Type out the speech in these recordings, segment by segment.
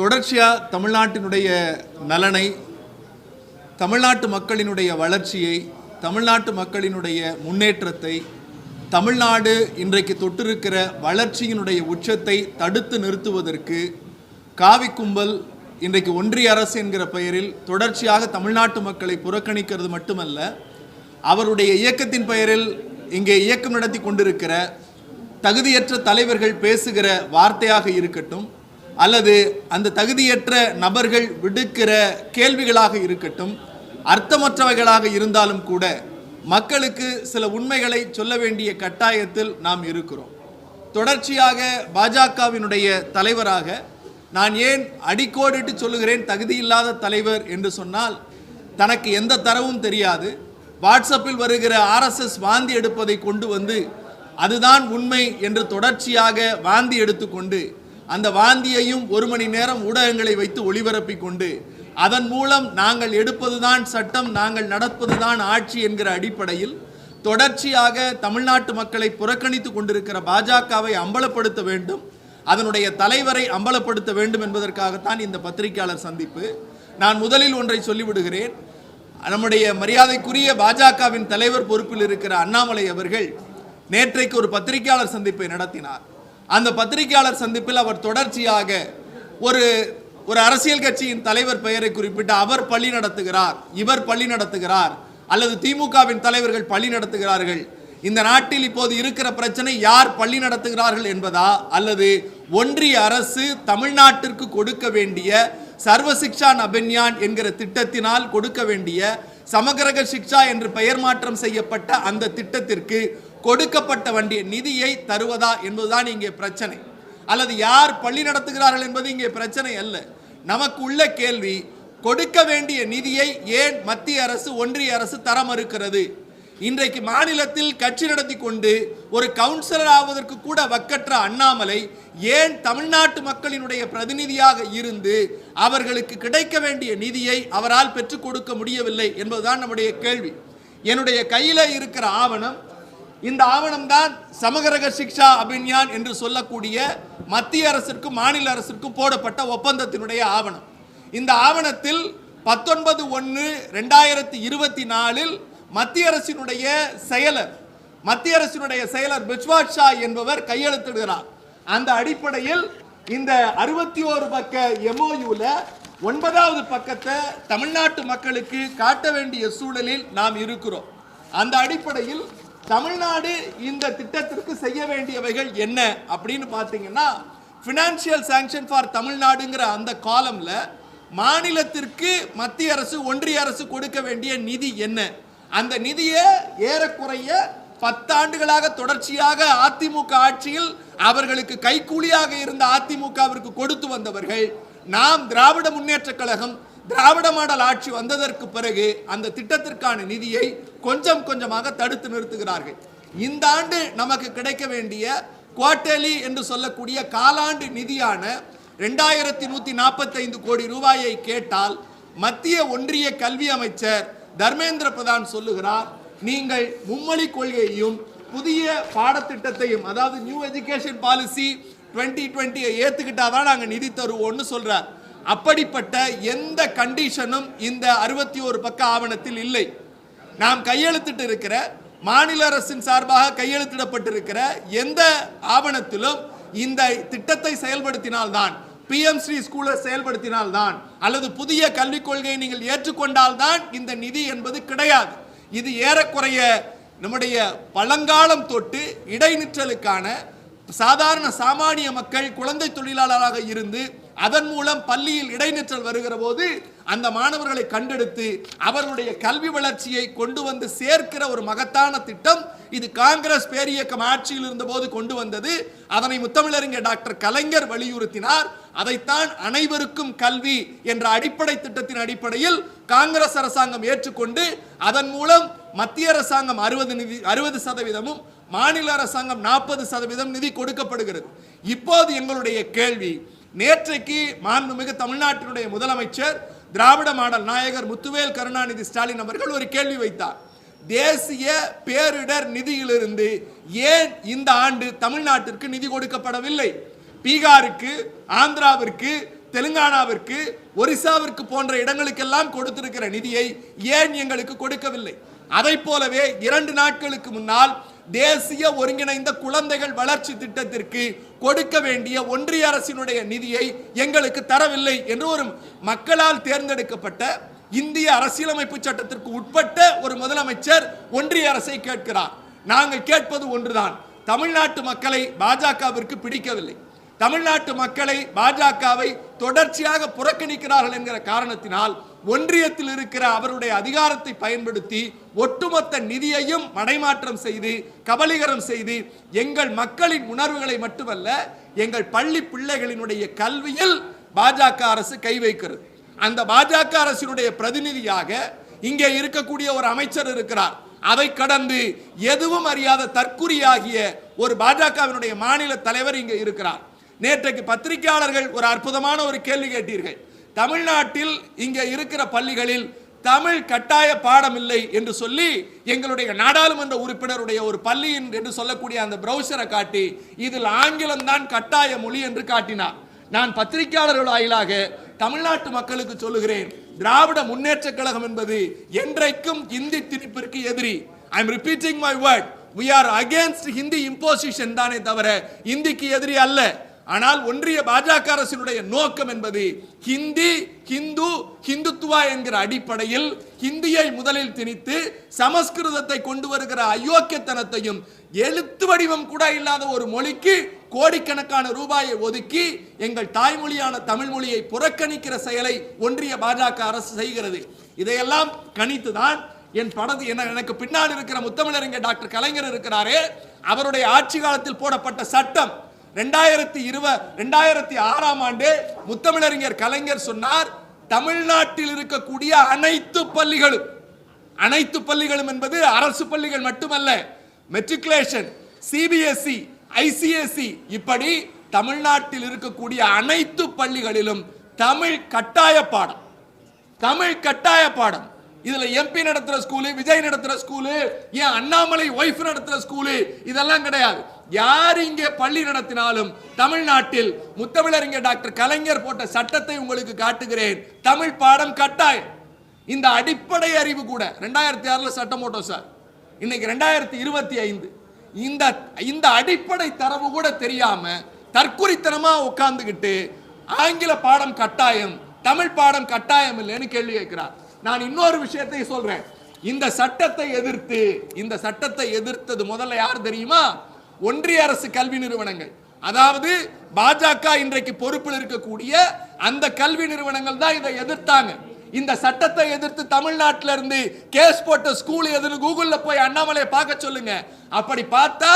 தொடர்ச்சியாக தமிழ்நாட்டினுடைய நலனை தமிழ்நாட்டு மக்களினுடைய வளர்ச்சியை தமிழ்நாட்டு மக்களினுடைய முன்னேற்றத்தை தமிழ்நாடு இன்றைக்கு தொட்டிருக்கிற வளர்ச்சியினுடைய உச்சத்தை தடுத்து நிறுத்துவதற்கு காவி கும்பல் இன்றைக்கு ஒன்றிய அரசு என்கிற பெயரில் தொடர்ச்சியாக தமிழ்நாட்டு மக்களை புறக்கணிக்கிறது மட்டுமல்ல அவருடைய இயக்கத்தின் பெயரில் இங்கே இயக்கம் நடத்தி கொண்டிருக்கிற தகுதியற்ற தலைவர்கள் பேசுகிற வார்த்தையாக இருக்கட்டும் அல்லது அந்த தகுதியற்ற நபர்கள் விடுக்கிற கேள்விகளாக இருக்கட்டும் அர்த்தமற்றவைகளாக இருந்தாலும் கூட மக்களுக்கு சில உண்மைகளை சொல்ல வேண்டிய கட்டாயத்தில் நாம் இருக்கிறோம். தொடர்ச்சியாக பாஜகவினுடைய தலைவராக நான் ஏன் அடிக்கோடிட்டு சொல்லுகிறேன் தகுதியில்லாத தலைவர் என்று சொன்னால் தனக்கு எந்த தரவும் தெரியாது. வாட்ஸ்அப்பில் வருகிற ஆர்எஸ்எஸ் வாந்தி எடுப்பதை கொண்டு வந்து அதுதான் உண்மை என்று தொடர்ச்சியாக வாந்தி எடுத்துக்கொண்டு அந்த வாந்தியையும் ஒரு மணி நேரம் ஊடகங்களை வைத்து ஒளிபரப்பி கொண்டு அதன் மூலம் நாங்கள் எடுப்பதுதான் சட்டம் நாங்கள் நடப்பதுதான் ஆட்சி என்கிற அடிப்படையில் தொடர்ச்சியாக தமிழ்நாட்டு மக்களை புறக்கணித்து கொண்டிருக்கிற பாஜகவை அம்பலப்படுத்த வேண்டும் அதனுடைய தலைவரை அம்பலப்படுத்த வேண்டும் என்பதற்காகத்தான் இந்த பத்திரிகையாளர் சந்திப்பு. நான் முதலில் ஒன்றை சொல்லிவிடுகிறேன். நம்முடைய மரியாதைக்குரிய பாஜகவின் தலைவர் பொறுப்பில் இருக்கிற அண்ணாமலை அவர்கள் நேற்றைக்கு ஒரு பத்திரிகையாளர் சந்திப்பை நடத்தினார். அந்த பத்திரிகையாளர் சந்திப்பில் அவர் தொடர்ச்சியாக ஒரு ஒரு அரசியல் கட்சியின் தலைவர் பெயரை குறிப்பிட்டு அவர் பள்ளி நடத்துகிறார் இவர் பள்ளி நடத்துகிறார் அல்லது திமுகவின் தலைவர்கள் பள்ளி நடத்துகிறார்கள். இந்த நாட்டில் இப்போது இருக்கிற பிரச்சனை யார் பள்ளி நடத்துகிறார்கள் என்பதா? அல்லது ஒன்றிய அரசு தமிழ்நாட்டிற்கு கொடுக்க வேண்டிய சர்வ சிக்ஷா என்கிற திட்டத்தினால் கொடுக்க வேண்டிய சமகிரக சிக்ஷா என்று பெயர் மாற்றம் செய்யப்பட்ட அந்த திட்டத்திற்கு கொடுக்கப்பட்ட வண்டிய நிதியை தருவதா என்பதுதான் இங்கே பிரச்சனை. அல்லது யார் பள்ளி நடத்துகிறார்கள் என்பது இங்கே பிரச்சனை அல்ல. நமக்கு உள்ள கேள்வி கொடுக்க வேண்டிய நிதியை ஏன் மத்திய அரசு ஒன்றிய அரசு தர மறுக்கிறது? இன்றைக்கு மாநிலத்தில் கட்சி நடத்தி கொண்டு ஒரு கவுன்சிலர் ஆவதற்கு கூட வக்கற்ற அண்ணாமலை ஏன் தமிழ்நாட்டு மக்களினுடைய பிரதிநிதியாக இருந்து அவர்களுக்கு கிடைக்க வேண்டிய நிதியை அவரால் பெற்றுக் கொடுக்க முடியவில்லை என்பதுதான் நம்முடைய கேள்வி. என்னுடைய கையில் இருக்கிற ஆவணம் இந்த ஆவணம் தான் சமகரக சிக்ஷா அபின்யான் என்று சொல்லக்கூடிய மத்திய அரசிற்கும் மாநில அரசிற்கும் போடப்பட்ட ஒப்பந்தத்தினுடைய ஆவணம். இந்த ஆவணத்தில் பத்தொன்பது ஒன்று ரெண்டாயிரத்தி இருபத்தி நாலில் மத்திய அரசினுடைய செயலர் மத்திய அரசினுடைய செயலர் பிஸ்வாத் ஷா என்பவர் கையெழுத்திடுகிறார். அந்த அடிப்படையில் இந்த அறுபத்தி ஓரு பக்க எம்ஓயூல ஒன்பதாவது பக்கத்தை தமிழ்நாட்டு மக்களுக்கு காட்ட வேண்டிய சூழலில் நாம் இருக்கிறோம். அந்த அடிப்படையில் தமிழ்நாடு இந்த திட்டத்திற்கு செய்ய வேண்டியவைகள் என்ன அப்படின்னு பார்த்தீங்கன்னா ஃபினான்ஷியல் சாங்ஷன் ஃபார் தமிழ்நாடுங்கிற அந்த காலமில் மாநிலத்திற்கு மத்திய அரசு ஒன்றிய அரசு கொடுக்க வேண்டிய நிதி என்ன? அந்த நிதியை ஏறக்குறைய பத்தாண்டுகளாக தொடர்ச்சியாக அதிமுக ஆட்சியில் அவர்களுக்கு கைக்கூலியாக இருந்த அதிமுகவிற்கு கொடுத்து வந்தவர்கள் நாம் திராவிட முன்னேற்ற கழகம் திராவிட மாடல் ஆட்சி வந்ததற்கு பிறகு அந்த திட்டத்திற்கான நிதியை கொஞ்சம் கொஞ்சமாக தடுத்து நிறுத்துகிறார்கள். இந்த ஆண்டு நமக்கு கிடைக்க வேண்டிய குவார்டர்லி என்று சொல்லக்கூடிய காலாண்டு நிதியான ரெண்டாயிரத்தி நூற்றி நாற்பத்தைந்து கோடி ரூபாயை கேட்டால் மத்திய ஒன்றிய கல்வி அமைச்சர் தர்மேந்திர பிரதான் சொல்லுகிறார் நீங்கள் மும்மொழி கொள்கையையும் புதிய பாடத்திட்டத்தையும் அதாவது நியூ எஜுகேஷன் பாலிசி டுவெண்ட்டி டுவெண்ட்டியை ஏற்றுக்கிட்டாதான் நாங்கள் நிதி தருவோம்னு சொல்கிறார் அப்படிப்பட்ட எந்த கண்டிஷனும் இந்த அறுபத்தி ஒரு பக்க ஆவணத்தில் இல்லை. நாம் கையெழுத்திட்டு இருக்கிற மாநில அரசின் சார்பாக கையெழுத்திடப்பட்டிருக்கிற எந்த ஆவணத்திலும் இந்த திட்டத்தை செயல்படுத்தினால்தான் பிஎம் ஸ்ரீ ஸ்கூலை செயல்படுத்தினால்தான் அல்லது புதிய கல்விக் கொள்கையை நீங்கள் ஏற்றுக்கொண்டால்தான் இந்த நிதி என்பது கிடையாது. இது ஏறக்குறைய நம்முடைய பழங்காலம் தொட்டு இடைநிற்றலுக்கான சாதாரண சாமானிய மக்கள் குழந்தை தொழிலாளராக இருந்து அதன் மூலம் பள்ளியில் இடைநிற்றல் வருகிற போது அந்த மாணவர்களை கண்டெடுத்து அவர்களுடைய கல்வி வளர்ச்சியை கொண்டு வந்து சேர்க்கிற ஒரு மகத்தான திட்டம் இது காங்கிரஸ் பேரியக்கம் ஆட்சியில் இருந்தபோது கொண்டு வந்தது. அதனை முத்தமிழறிஞர் டாக்டர் கலைஞர் வலியுறுத்தினார். அதைத்தான் அனைவருக்கும் கல்வி என்ற அடிப்படை திட்டத்தின் அடிப்படையில் காங்கிரஸ் அரசாங்கம் ஏற்றுக்கொண்டு அதன் மூலம் மத்திய அரசாங்கம் அறுபது நிதி அறுபது சதவீதமும் மாநில அரசாங்கம் நாற்பது சதவீதம் நிதி கொடுக்கப்படுகிறது. இப்போது எங்களுடைய கேள்வி நேற்றைக்கு மாண்புமிகு தமிழ்நாட்டினுடைய முதலமைச்சர் திராவிட மாடல் நாயகர் முத்துவேல் கருணாநிதி ஸ்டாலின் அவர்கள் ஒரு கேள்வி வைத்தார். தேசிய பேரிடர் நிதியிலிருந்து ஏன் இந்த ஆண்டு தமிழ்நாட்டிற்கு நிதி கொடுக்கப்படவில்லை? பீகாருக்கு ஆந்திராவிற்கு தெலுங்கானாவிற்கு ஒரிசாவிற்கு போன்ற இடங்களுக்கெல்லாம் கொடுத்திருக்கிற நிதியை ஏன் எங்களுக்கு கொடுக்கவில்லை? அதை போலவே இரண்டு நாட்களுக்கு முன்னால் தேசிய ஒருங்கிணைந்த குழந்தைகள் வளர்ச்சி திட்டத்திற்கு கொடுக்க வேண்டிய ஒன்றிய அரசினுடைய நிதியை எங்களுக்கு தரவில்லை என்று ஒரு மக்களால் தேர்ந்தெடுக்கப்பட்ட இந்திய அரசியலமைப்பு சட்டத்திற்கு உட்பட்ட ஒரு முதலமைச்சர் ஒன்றிய அரசை கேட்கிறார். நாங்கள் கேட்பது ஒன்றுதான். தமிழ்நாட்டு மக்களை பாஜகவிற்கு பிடிக்கவில்லை. தமிழ்நாட்டு மக்களை பாஜகவை தொடர்ச்சியாக புறக்கணிக்கிறார்கள் என்கிற காரணத்தினால் ஒன்றியத்தில் இருக்கிற அவருடைய அதிகாரத்தை பயன்படுத்தி ஒட்டுமொத்த நிதியையும் மடைமாற்றம் செய்து கபலீகரம் செய்து எங்கள் மக்களின் உணர்வுகளை மட்டுமல்ல எங்கள் பள்ளி பிள்ளைகளினுடைய கல்வியில் பாஜக அரசு கை வைக்கிறது. அந்த பாஜக அரசினுடைய பிரதிநிதியாக இங்கே இருக்கக்கூடிய ஒரு அமைச்சர் இருக்கிறார். அதை கடந்து எதுவும் அறியாத தற்குறியாகிய ஒரு பாஜகவினுடைய மாநில தலைவர் இங்கே இருக்கிறார். நேற்றைக்கு பத்திரிகையாளர்கள் ஒரு அற்புதமான ஒரு கேள்வி கேட்டீர்கள். தமிழ்நாட்டில் இங்கே இருக்கிற பள்ளிகளில் தமிழ் கட்டாய பாடம் இல்லை என்று சொல்லி எங்களுடைய நாடாளுமன்ற உறுப்பினருடைய ஒரு பள்ளியின் என்று சொல்லக்கூடிய அந்த பிரௌசரை காட்டி இதில் ஆங்கிலம் தான் கட்டாய மொழி என்று காட்டினார் நான் பத்திரிகையாளர்கள் வாயிலாக தமிழ்நாட்டு மக்களுக்கு சொல்லுகிறேன் திராவிட முன்னேற்ற கழகம் என்பது என்றைக்கும் இந்தி திணிப்பிற்கு எதிரி. I am repeating my word we are against Hindi imposition தானே தவிர இந்திக்கு எதிரி அல்ல. ஆனால் ஒன்றிய பாஜக அரசினுடைய நோக்கம் என்பது ஹிந்தி ஹிந்து ஹிந்துத்துவா என்கிற அடிப்படையில் ஹிந்தியை முதலில் திணித்து சமஸ்கிருதத்தை கொண்டு வருகிற அயோக்கியத்தனத்தையும் எழுத்து வடிவம் கூட இல்லாத ஒரு மொழிக்கு கோடிக்கணக்கான ரூபாயை ஒதுக்கி எங்கள் தாய்மொழியான தமிழ் மொழியை புறக்கணிக்கிற செயலை ஒன்றிய பாஜக அரசு செய்கிறது. இதையெல்லாம் கணித்துதான் என் படது எனக்கு பின்னால் இருக்கிற முத்தமிழறிஞர் டாக்டர் கலைஞர் இருக்கிறாரே அவருடைய ஆட்சி காலத்தில் போடப்பட்ட சட்டம் ரெண்டாயிரத்தி இருபது ரெண்டாயிரத்தி ஆறாம் ஆண்டு முத்தமிழறிஞர் கலைஞர் சொன்னார் தமிழ்நாட்டில் இருக்கக்கூடிய அனைத்து பள்ளிகளும் அனைத்து பள்ளிகளும் என்பது அரசு பள்ளிகள் மட்டுமல்ல மெட்ரிகுலேஷன் சிபிஎஸ்இ ஐசிஎஸ்இ இப்படி தமிழ்நாட்டில் இருக்கக்கூடிய அனைத்து பள்ளிகளிலும் தமிழ் கட்டாய பாடம் தமிழ் கட்டாய பாடம். இதுல எம்பி நடத்துற ஸ்கூலு விஜய் நடத்துற ஸ்கூலு ஏன் அண்ணாமலை ஒய்ஃப் நடத்துற ஸ்கூலு இதெல்லாம் கிடையாது. யார் இங்கே பள்ளி நடத்தினாலும் தமிழ்நாட்டில் முத்தமிழறிஞர் டாக்டர் கலைஞர் போட்ட சட்டத்தை உங்களுக்கு காட்டுகிறேன். தமிழ் பாடம் கட்டாயம். இந்த அடிப்படை அறிவு கூட ரெண்டாயிரத்தி ஆறுல சட்டம் போட்டோம் சார். இன்னைக்கு ரெண்டாயிரத்தி இருபத்தி ஐந்து. இந்த இந்த அடிப்படை தரவு கூட தெரியாம தற்குறித்தனமா உட்கார்ந்துகிட்டு ஆங்கில பாடம் கட்டாயம் தமிழ் பாடம் கட்டாயம் இல்லைன்னு கேள்வி கேட்கிறார். நான் இன்னொரு விஷயத்தை சொல்றேன். இந்த சட்டத்தை எதிர்த்து இந்த சட்டத்தை எதிர்த்தது முதல்ல யார் தெரியுமா? ஒன்றிய அரசு கல்வி நிறுவனங்கள். அதாவது பாஜக இன்றைக்கு பொறுப்பில் இருக்கக்கூடிய அந்த கல்வி நிறுவனங்கள் தான் இதை எதிர்த்தாங்க. இந்த சட்டத்தை எதிர்த்து தமிழ்நாட்டில இருந்து கேஸ் போட்ட ஸ்கூல் எதுன்னு கூகுள்ல போய் அண்ணாமலையை பார்க்க சொல்லுங்க. அப்படி பார்த்தா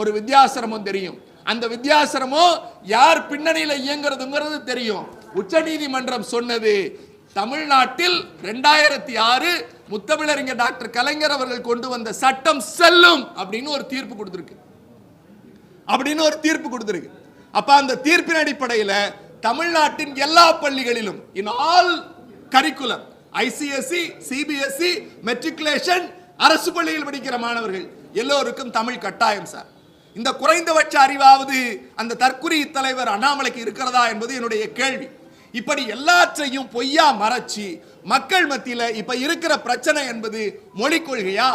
ஒரு வித்தியாசிரமம் தெரியும். அந்த வித்தியாசிரமம் யார் பின்னணியில இயங்குறதுங்கிறது தெரியும். உச்சநீதிமன்றம் சொன்னது தமிழ்நாட்டில் ரெண்டாயிரத்தி ஆறு முத்தமிழறிஞர் டாக்டர் கலைஞர் அவர்கள் கொண்டு வந்த சட்டம் செல்லும் அப்படின்னு ஒரு தீர்ப்பு கொடுத்துருக்கு. அப்படின்னு ஒரு தீர்ப்பு கொடுத்துருக்கு. அப்ப அந்த தீர்ப்பின் அடிப்படையில் தமிழ்நாட்டின் எல்லா பள்ளிகளிலும் in all curriculum ICSE CBSE matriculation அரசு பள்ளியில் படிக்கிற மாணவர்கள் எல்லோருக்கும் தமிழ் கட்டாயம் சார். இந்த குறைந்தபட்ச அறிவாவது அந்த தற்குறி தலைவர் அண்ணாமலைக்கு இருக்கிறதா என்பது என்னுடைய கேள்வி. இப்படி எல்லாற்றையும் பொய்யா மறைச்சி மக்கள் மத்தியில் இப்ப இருக்கிற பிரச்சனை என்பது மொழிக் கொள்கையா?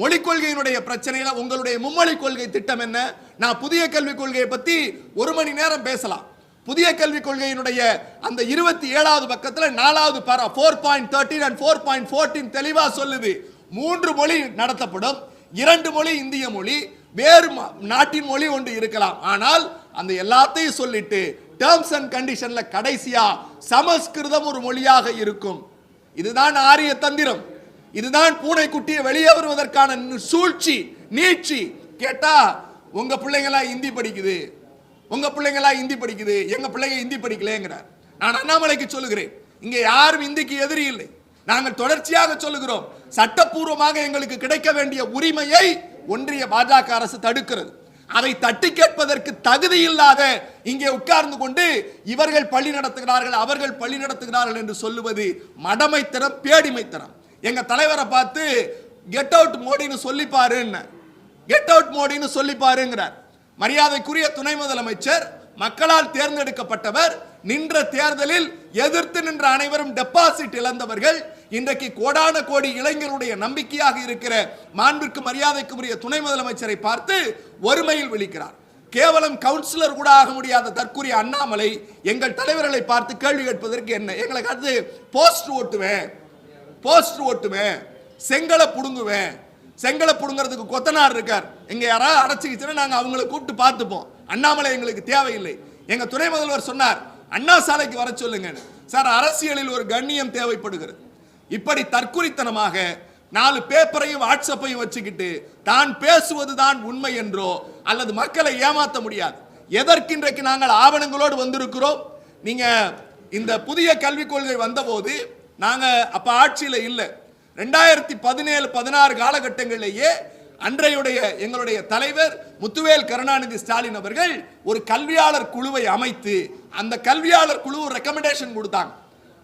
மொழிக் கொள்கையினுடைய பிரச்சனையில உங்களுடைய மும்மொழி கொள்கை திட்டம் என்ன? நான் புதிய கல்விக் கொள்கையை பத்தி ஒரு மணி நேரம் பேசலாம். புதிய கல்விக் கொள்கையினுடைய அந்த இருபத்தி ஏழாவது பக்கத்தில் நாலாவது para four point thirteen and four point fourteen தெளிவாக சொல்லுது. மூன்று மொழி நடத்தப்படும். இரண்டு மொழி இந்திய மொழி வேறு நாட்டின் மொழி ஒன்று இருக்கலாம். ஆனால் அந்த எல்லாத்தையும் சொல்லிட்டு டேர்ம்ஸ் அண்ட் கண்டிஷன்ல கடைசியா சமஸ்கிருதம் ஒரு மொழியாக இருக்கும். இதுதான் ஆரிய தந்திரம். இதுதான் பூனைக்குட்டியை வெளியே வருவதற்கான சூழ்ச்சி நீட்சி. கேட்டா உங்க பிள்ளைங்களாம் ஹிந்தி படிக்குது. உங்க பிள்ளைங்களாம் ஹிந்தி படிக்குது. எங்க பிள்ளைங்க ஹிந்தி படிக்கலங்கிறார் நான் அண்ணாமலைக்கு சொல்லுகிறேன். இங்க யாரும் இந்திக்கு எதிரி இல்லை. நாங்கள் தொடர்ச்சியாக சொல்லுகிறோம். சட்டப்பூர்வமாக எங்களுக்கு கிடைக்க வேண்டிய உரிமையை ஒன்றிய பாஜக அரசு தடுக்கிறது. அதை தட்டி கேட்பதற்கு தகுதி இல்லாத இங்கே உட்கார்ந்து கொண்டு இவர்கள் பள்ளி நடத்துகிறார்கள் அவர்கள் பள்ளி நடத்துகிறார்கள் என்று சொல்லுவது மடமைத்தனம் பேடிமைத்தனம். எங்க தலைவரை பார்த்து கெட் அவுட் மோடின்னு சொல்லி பாருன்னு கெட் அவுட் மோடின்னு சொல்லி பாருங்கிறார் மரியாதைக்குரிய துணை முதலமைச்சர் மக்களால் தேர்ந்தெடுக்கப்பட்டவர் நின்ற தேர்தலில் எதிர்த்து நின்ற அனைவரும் டெபாசிட் இழந்தவர்கள் இன்றைக்கு கோடான கோடி இளைஞருடைய நம்பிக்கையாக இருக்கிற மாண்பிற்கு மரியாதைக்குரிய துணை முதலமைச்சரை பார்த்து ஒருமையில் விழிக்கிறார். கேவலம் கவுன்சிலர் கூட ஆக முடியாத தற்கூரிய அண்ணாமலை எங்கள் தலைவர்களை பார்த்து கேள்வி கேட்பதற்கு என்ன? எங்களை கருத்து போஸ்ட் ஓட்டுவேன். போஸ்ட் ஓட்டுவேன். செங்கலை புடுங்குவேன். செங்கலை புடுங்கிறதுக்கு கொத்தனார் இருக்கார். எங்க யாராவது அடைச்சிக்கிச்சுன்னா நாங்கள் அவங்களை கூப்பிட்டு பார்த்துப்போம். அண்ணாமலை எங்களுக்கு தேவையில்லை. எங்க துணை முதல்வர் சொன்னார் அண்ணா சாலைக்கு வர சொல்லுங்க சார் அரசியலில் ஒரு கண்ணியம் தேவைப்படுகிறது. இப்படி தற்குறித்தனமாக நாலு பேப்பரையும் வாட்ஸ்அப்பையும் வச்சுக்கிட்டு தான் பேசுவது தான் உண்மை என்றோ அல்லது மக்களை ஏமாற்ற முடியாது. எதற்கு இன்றைக்கு நாங்கள் ஆவணங்களோடு வந்திருக்கிறோம்? நீங்க இந்த புதிய கல்விக் கொள்கை வந்தபோது நாங்கள் அப்போ ஆட்சியில் இல்லை. ரெண்டாயிரத்தி பதினேழு பதினாறு காலகட்டங்களிலேயே அன்றையுடைய எங்களுடைய தலைவர் முத்துவேல் கருணாநிதி ஸ்டாலின் அவர்கள் ஒரு கல்வியாளர் குழுவை அமைத்து அந்த கல்வியாளர் குழு ரெக்கமெண்டேஷன் கொடுத்தாங்க.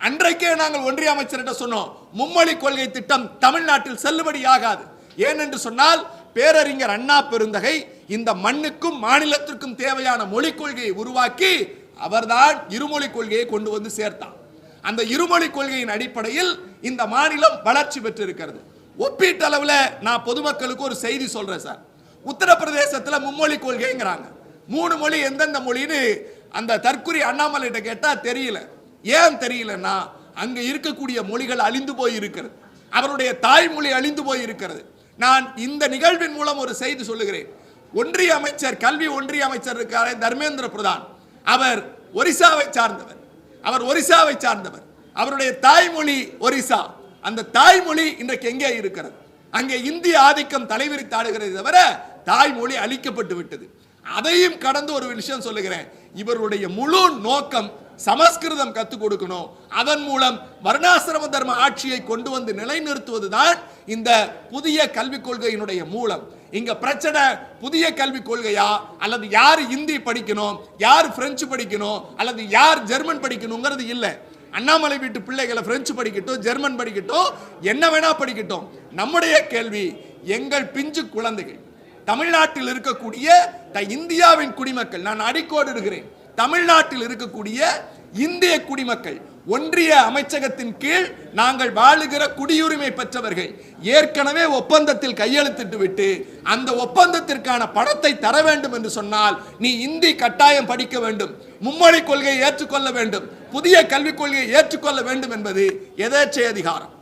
அன்றைக்கே நாங்கள் ஒன்றிய அமைச்சர்கிட்ட சொன்னோம் மும்மொழி கொள்கை திட்டம் தமிழ்நாட்டில் செல்லுபடி ஆகாது. ஏனென்று சொன்னால் பேரறிஞர் அண்ணா பெருந்தகை இந்த மண்ணுக்கும் மாநிலத்திற்கும் தேவையான மொழிக் கொள்கையை உருவாக்கி அவர்தான் இருமொழி கொள்கையை கொண்டு வந்து சேர்த்தார் அந்த இருமொழி கொள்கையின் அடிப்படையில் இந்த மாநிலம் வளர்ச்சி பெற்றிருக்கிறது. ஒப்பீட்டளவில் நான் பொதுமக்களுக்கு ஒரு செய்தி சொல்கிறேன் சார். உத்தரப்பிரதேசத்தில் மும்மொழி கொள்கைங்கிறாங்க. மூணு மொழி எந்தெந்த மொழின்னு அந்த தற்குறி அண்ணாமலைகிட்ட கேட்டால் தெரியல. ஏன் தெரியலன்னா அங்கே இருக்கக்கூடிய மொழிகள் அழிந்து போய் இருக்கிறது அவருடைய தாய்மொழி அழிந்து போய் இருக்கிறது நான் இந்த நிகழ்வின் மூலம் ஒரு செய்தி சொல்லுகிறேன். ஒன்றிய அமைச்சர் கல்வி ஒன்றிய அமைச்சர் இருக்காரே தர்மேந்திர பிரதான். அவர் ஒரிசாவை சார்ந்தவர். அவர் ஒரிசாவை சார்ந்தவர். அவருடைய தாய்மொழி ஒரிசா. அந்த தாய்மொழி இன்றைக்கு எங்கே இருக்கிறது? அங்கே இந்திய ஆதிக்கம் தலைவிரித்தாடுகிறது தவிர தாய்மொழி அழிக்கப்பட்டு விட்டது. அதையும் கடந்து ஒரு விஷயம் சொல்லுகிறேன். இவருடைய முழு நோக்கம் சமஸ்கிருதம் கத்துக் கொடுக்கணும். அதன் மூலம் வர்ணாசிரம தர்ம ஆட்சியை கொண்டு வந்து நிலைநிறுத்துவதுதான் இந்த புதிய கல்விக் கொள்கையினுடைய மூலம். இங்க பிரச்சனை புதிய கல்விக் கொள்கையா? அல்லது யார் இந்தி படிக்கணும்? யார் பிரெஞ்சு படிக்கணும்? அல்லது யார் ஜெர்மன் படிக்கணுங்கிறது இல்லை. அண்ணாமலை வீட்டு பிள்ளைகளை பிரெஞ்சு படிக்கட்டும் ஜெர்மன் படிக்கட்டும் என்ன வேணா படிக்கட்டும். நம்முடைய கேள்வி எங்கள் பிஞ்சு குழந்தைகள் தமிழ்நாட்டில் இருக்கக்கூடிய த- இந்தியாவின் குடிமக்கள் நான் அடிக்கோடு இருக்கிறேன் தமிழ்நாட்டில் இருக்கக்கூடிய இந்திய குடிமக்கள் ஒன்றிய அமைச்சகத்தின் கீழ் நாங்கள் வாழுகிற குடியுரிமை பெற்றவர்கள் ஏற்கனவே ஒப்பந்தத்தில் கையெழுத்திட்டு விட்டு அந்த ஒப்பந்தத்திற்கான பணத்தை தர வேண்டும் என்று சொன்னால் நீ இந்தி கட்டாயம் படிக்க வேண்டும் மும்மொழி கொள்கையை ஏற்றுக்கொள்ள வேண்டும் புதிய கல்விக் கொள்கையை ஏற்றுக்கொள்ள வேண்டும் என்பது எதேச்சை அதிகாரம்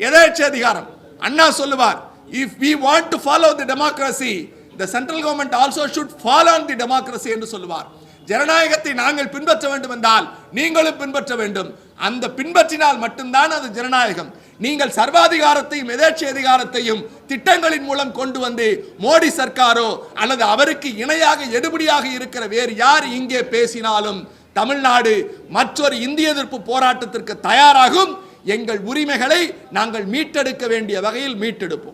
எதேச்சை அதிகாரம் அண்ணா சொல்லுவார் if we want to follow the democracy the central government also should follow the democracy என்று சொல்லுவார். ஜனநாயகத்தை நாங்கள் பின்பற்ற வேண்டும் என்றால் நீங்களும் பின்பற்ற வேண்டும். அந்த பின்பற்றினால் மட்டும்தான் அது ஜனநாயகம். நீங்கள் சர்வாதிகாரத்தையும் எதேட்சை அதிகாரத்தையும் திட்டங்களின் மூலம் கொண்டு வந்து மோடி சர்க்காரோ அல்லது அவருக்கு இணையாக எடுபடியாக இருக்கிற வேறு யார் இங்கே பேசினாலும் தமிழ்நாடு மற்றொரு இந்திய எதிர்ப்பு போராட்டத்திற்கு தயாராகும். எங்கள் உரிமைகளை நாங்கள் மீட்டெடுக்க வேண்டிய வகையில் மீட்டெடுப்போம்.